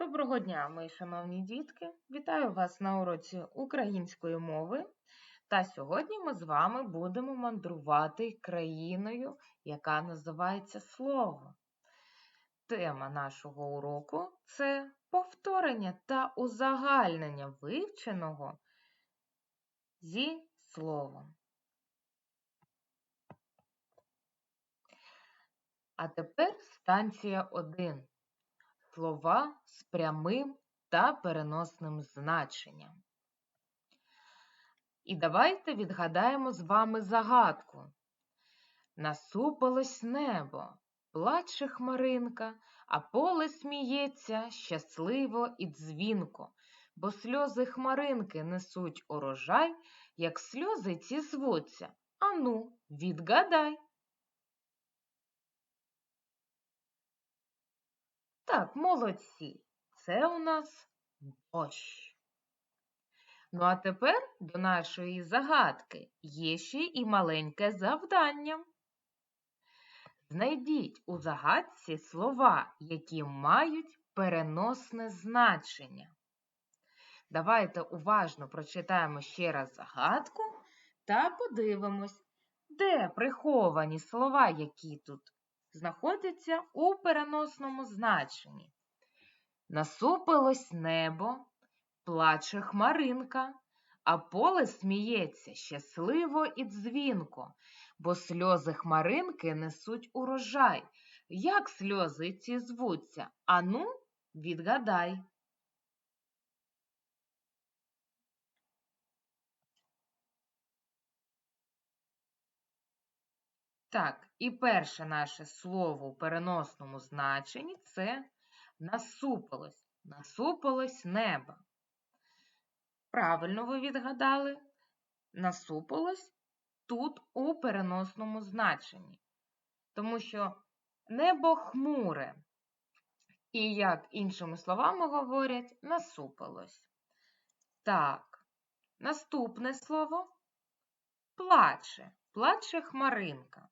Доброго дня, мої шановні дітки! Вітаю вас на уроці української мови. Та сьогодні ми з вами будемо мандрувати країною, яка називається Слово. Тема нашого уроку це повторення та узагальнення вивченого зі словом. А тепер станція 1 слова з прямим та переносним значенням. І давайте відгадаємо з вами загадку. Насупилось небо, плаче хмаринка, а поле сміється щасливо і дзвінко, бо сльози хмаринки несуть урожай, як сльози ці звуться. Ану, відгадай. Так, молодці. Це у нас дощ. Ну, а тепер до нашої загадки є ще і маленьке завдання. Знайдіть у загадці слова, які мають переносне значення. Давайте уважно прочитаємо ще раз загадку та подивимось, де приховані слова, які тут знаходиться у переносному значенні. Насупилось небо, плаче хмаринка, а поле сміється щасливо і дзвінко, бо сльози хмаринки несуть урожай. Як сльози ці звуться? Ану, відгадай. Так, і перше наше слово у переносному значенні це насупилось. Насупилось небо. Правильно ви відгадали? Насупилось тут у переносному значенні. Тому що небо хмуре. І, як іншими словами говорять, насупилось. Так, наступне слово плаче. Плаче хмаринка.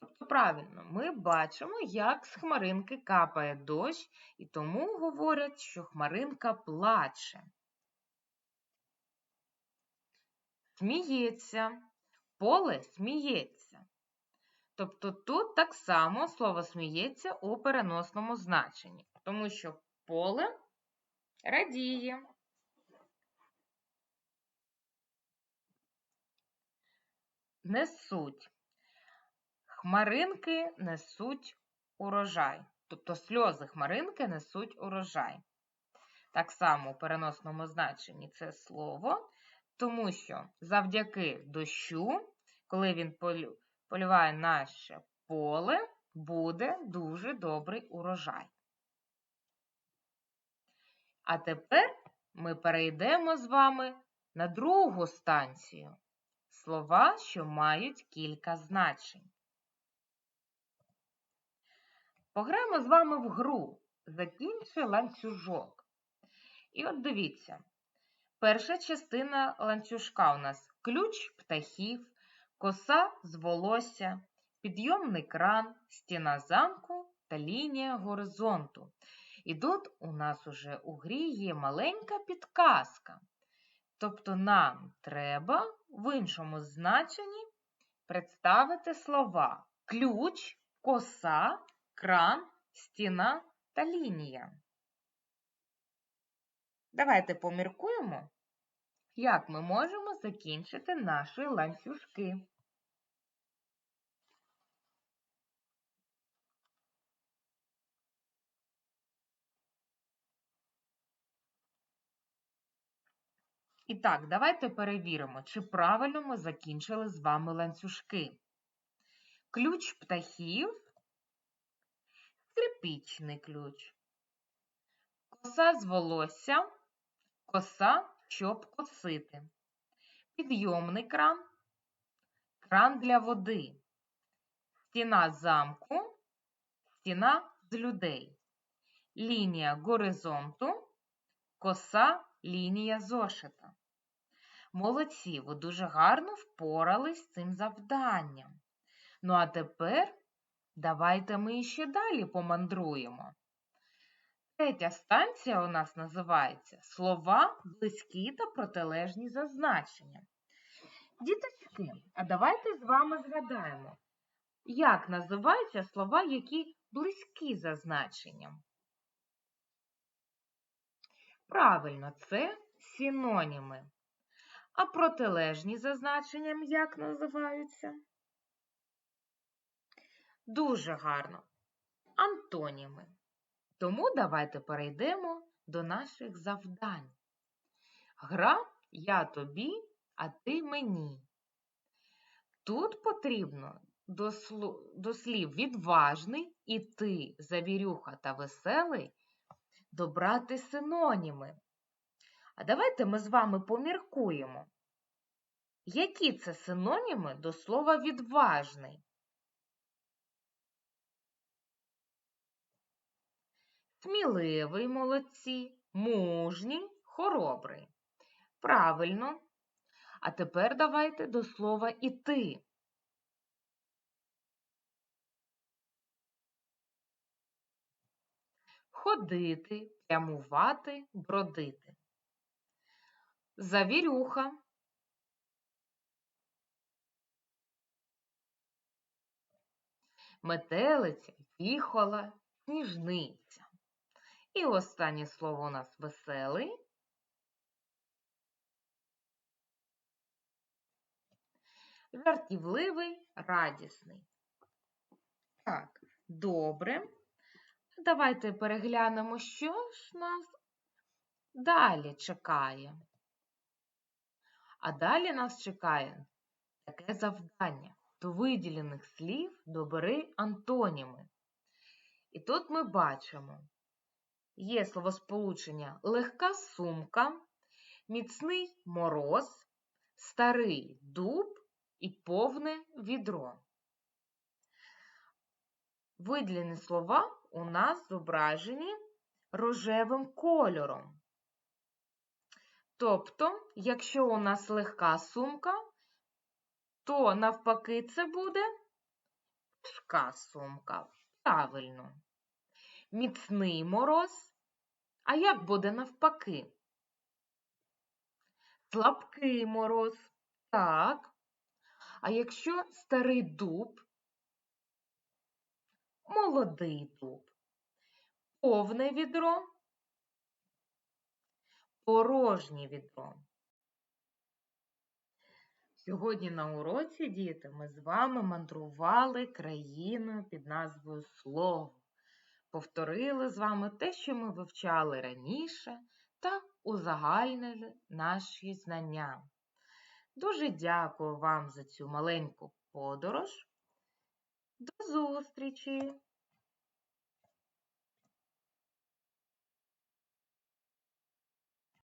Тобто, правильно, ми бачимо, як з хмаринки капає дощ, і тому говорять, що хмаринка плаче. Сміється, поле сміється. Тобто тут так само слово сміється у переносному значенні, тому що поле радіє. Несуть. Хмаринки несуть урожай. Тобто сльози хмаринки несуть урожай. Так само у переносному значенні це слово, тому що завдяки дощу, коли він полюває наше поле, буде дуже добрий урожай. А тепер ми перейдемо з вами на другу станцію. Слова, що мають кілька значень. Пограємо з вами в гру. Закінчи ланцюжок. І от дивіться, перша частина ланцюжка у нас ключ птахів, коса з волосся, підйомний кран, стіна замку та лінія горизонту. І тут у нас уже у грі є маленька підказка. Тобто нам треба в іншому значенні представити слова ключ, коса кран, стіна та лінія. Давайте поміркуємо, як ми можемо закінчити наші ланцюжки. І так, давайте перевіримо, чи правильно ми закінчили з вами ланцюжки. Ключ птахів скрипічний ключ. Коса з волосся, коса, щоб косити. Підйомний кран, кран для води, стіна замку, стіна з людей, лінія горизонту, коса лінія зошита. Молодці, ви дуже гарно впорались з цим завданням. Ну, а тепер Давайте ми ще далі помандруємо. Третя станція у нас називається слова близькі та протилежні за значенням. Діточки, а давайте з вами згадаємо, як називаються слова, які близькі за значенням. Правильно, це синоніми. А протилежні за значенням як називаються? Дуже гарно. Антоніми. Тому давайте перейдемо до наших завдань. Гра я тобі, а ти мені. Тут потрібно до, слу... до слів відважний і ти, завірюха та веселий добрати синоніми. А давайте ми з вами поміркуємо. Які це синоніми до слова відважний? Сміливий молодці, мужній, хоробрий. Правильно. А тепер давайте до слова іти. Ходити, прямувати, бродити. Завірюха. Метелиця, віхола, сніжниця. І останнє слово у нас веселий. Жартівливий, радісний. Так, добре. Давайте переглянемо, що ж нас далі чекає. А далі нас чекає таке завдання. До виділених слів добери антоніми. І тут ми бачимо, є словосполучення легка сумка, міцний мороз, старий дуб і повне відро. Виділені слова у нас зображені рожевим кольором. Тобто, якщо у нас легка сумка, то навпаки це буде важка сумка. Правильно. Міцний мороз. А як буде навпаки? Слабкий мороз. Так. А якщо старий дуб, молодий дуб, повне відро, порожнє відро. Сьогодні на уроці, діти, ми з вами мандрували країною під назвою Слово. Повторили з вами те, що ми вивчали раніше, та узагальнили наші знання. Дуже дякую вам за цю маленьку подорож. До зустрічі!